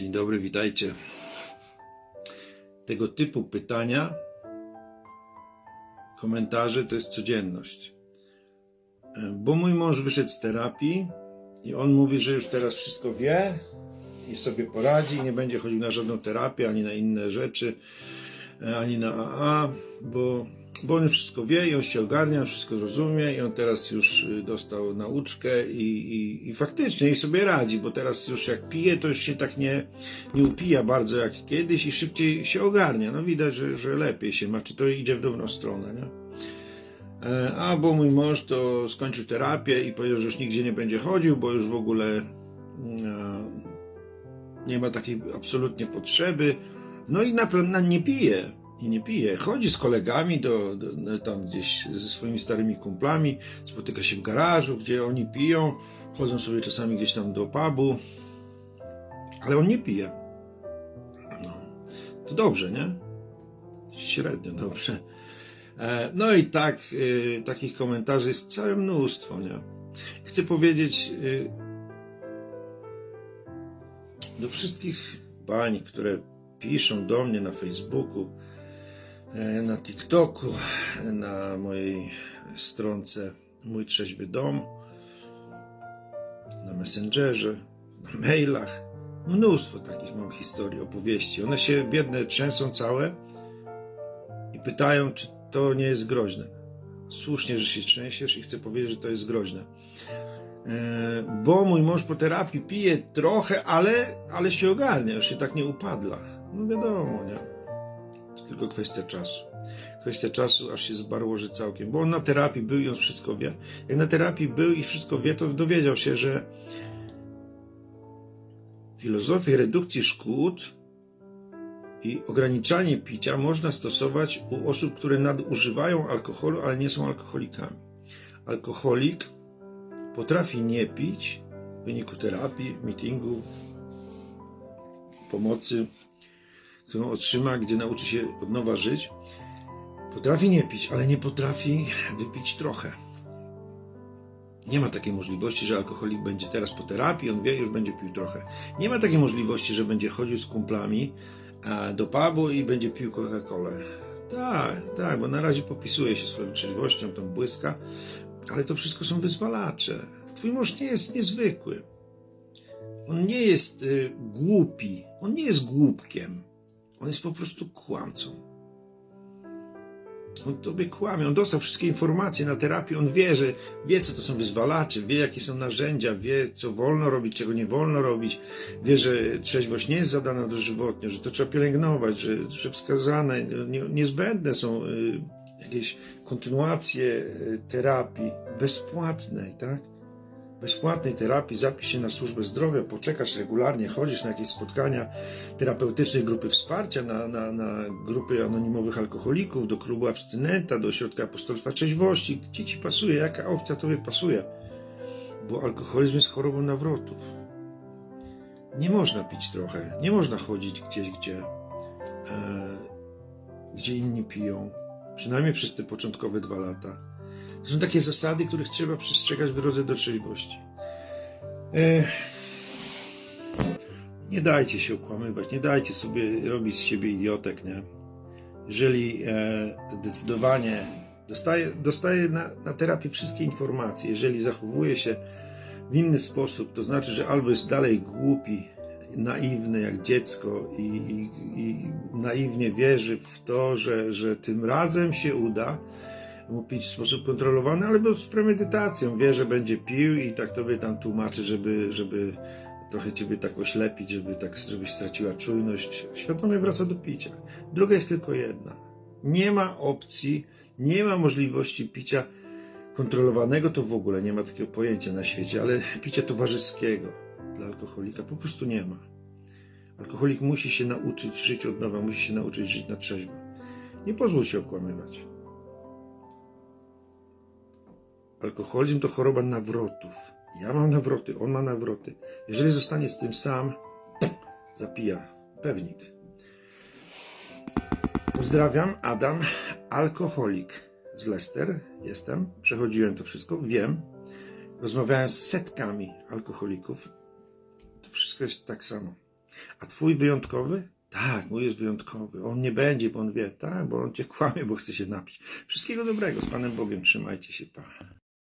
Dzień dobry, witajcie. Tego typu pytania, komentarze to jest codzienność. Bo mój mąż wyszedł z terapii i on mówi, że już teraz wszystko wie i sobie poradzi i nie będzie chodził na żadną terapię, ani na inne rzeczy, e, ani na AA, bo, bo on wszystko wie i on się ogarnia, wszystko rozumie i on teraz już y, dostał nauczkę i, i, i faktycznie i sobie radzi, bo teraz już jak pije, to już się tak nie, nie upija bardzo jak kiedyś i szybciej się ogarnia. No widać, że, że lepiej się ma, czy to idzie w dobrą stronę, nie? E, A bo mój mąż to skończył terapię i powiedział, że już nigdzie nie będzie chodził, bo już w ogóle mm, nie ma takiej absolutnie potrzeby. No i na pewno nie pije. I nie pije. Chodzi z kolegami do, do, tam gdzieś ze swoimi starymi kumplami, spotyka się w garażu, gdzie oni piją, chodzą sobie czasami gdzieś tam do pubu, ale on nie pije. No, to dobrze, nie? Średnio dobrze. E, No i tak, y, takich komentarzy jest całe mnóstwo, nie? Chcę powiedzieć y, do wszystkich pań, które piszą do mnie na Facebooku, e, na TikToku, na mojej stronce Mój Trzeźwy Dom, na Messengerze, na mailach. Mnóstwo takich mam historii, opowieści. One się biedne trzęsą całe i pytają, czy to nie jest groźne. Słusznie, że się trzęsiesz i chcę powiedzieć, że to jest groźne. E, Bo mój mąż po terapii pije trochę, ale, ale się ogarnia, już się tak nie upadla. No wiadomo, nie? To tylko kwestia czasu. Kwestia czasu, aż się zbarłoży całkiem. Bo on na terapii był i on wszystko wie. Jak na terapii był i wszystko wie, to dowiedział się, że filozofię redukcji szkód i ograniczanie picia można stosować u osób, które nadużywają alkoholu, ale nie są alkoholikami. Alkoholik potrafi nie pić w wyniku terapii, meetingu, pomocy, którą otrzyma, gdzie nauczy się od nowa żyć. Potrafi nie pić, ale nie potrafi wypić trochę. Nie ma takiej możliwości, że alkoholik będzie teraz po terapii, on wie, już będzie pił trochę. Nie ma takiej możliwości, że będzie chodził z kumplami do pubu i będzie pił Coca-Colę. Tak, tak, bo na razie popisuje się swoją trzeźwością, tą błyska, ale to wszystko są wyzwalacze. Twój mąż nie jest niezwykły. On nie jest y, głupi. On nie jest głupkiem. On jest po prostu kłamcą. On tobie kłamie. On dostał wszystkie informacje na terapii. On wie, że wie, co to są wyzwalacze, wie, jakie są narzędzia, wie, co wolno robić, czego nie wolno robić. Wie, że trzeźwość nie jest zadana dożywotnio, że to trzeba pielęgnować, że, że wskazane, nie, niezbędne są y, jakieś kontynuacje y, terapii bezpłatnej, tak? Bezpłatnej terapii, zapisz się na służbę zdrowia, poczekasz regularnie, chodzisz na jakieś spotkania terapeutyczne, grupy wsparcia, na, na, na grupy anonimowych alkoholików, do klubu abstynenta, do ośrodka apostolstwa trzeźwości, gdzie ci pasuje, jaka opcja tobie pasuje. Bo alkoholizm jest chorobą nawrotów. Nie można pić trochę, nie można chodzić gdzieś, gdzie, e, gdzie inni piją, przynajmniej przez te początkowe dwa lata. To są takie zasady, których trzeba przestrzegać w drodze do trzeźwości. E, nie dajcie się okłamywać, nie dajcie sobie robić z siebie idiotek, nie? Jeżeli e, zdecydowanie dostaje, dostaje na, na terapii wszystkie informacje, jeżeli zachowuje się w inny sposób, to znaczy, że albo jest dalej głupi, naiwny jak dziecko i, i, i naiwnie wierzy w to, że, że tym razem się uda, pić w sposób kontrolowany, ale z premedytacją. Wie, że będzie pił i tak tobie tam tłumaczy, żeby, żeby trochę ciebie tak oślepić, żeby tak, żebyś straciła czujność. Świadomie wraca do picia. Druga jest tylko jedna. Nie ma opcji, nie ma możliwości picia kontrolowanego, to w ogóle nie ma takiego pojęcia na świecie, ale picia towarzyskiego dla alkoholika po prostu nie ma. Alkoholik musi się nauczyć żyć od nowa, musi się nauczyć żyć na trzeźwo. Nie pozwól się okłamywać. Alkoholizm to choroba nawrotów. Ja mam nawroty, on ma nawroty. Jeżeli zostanie z tym sam, zapija. Pewnik. Pozdrawiam, Adam, alkoholik z Leicester. Jestem, przechodziłem to wszystko, wiem. Rozmawiałem z setkami alkoholików. To wszystko jest tak samo. A twój wyjątkowy? Tak, mój jest wyjątkowy. On nie będzie, bo on wie, tak, bo on cię kłamie, bo chce się napić. Wszystkiego dobrego, z Panem Bogiem, trzymajcie się, pa.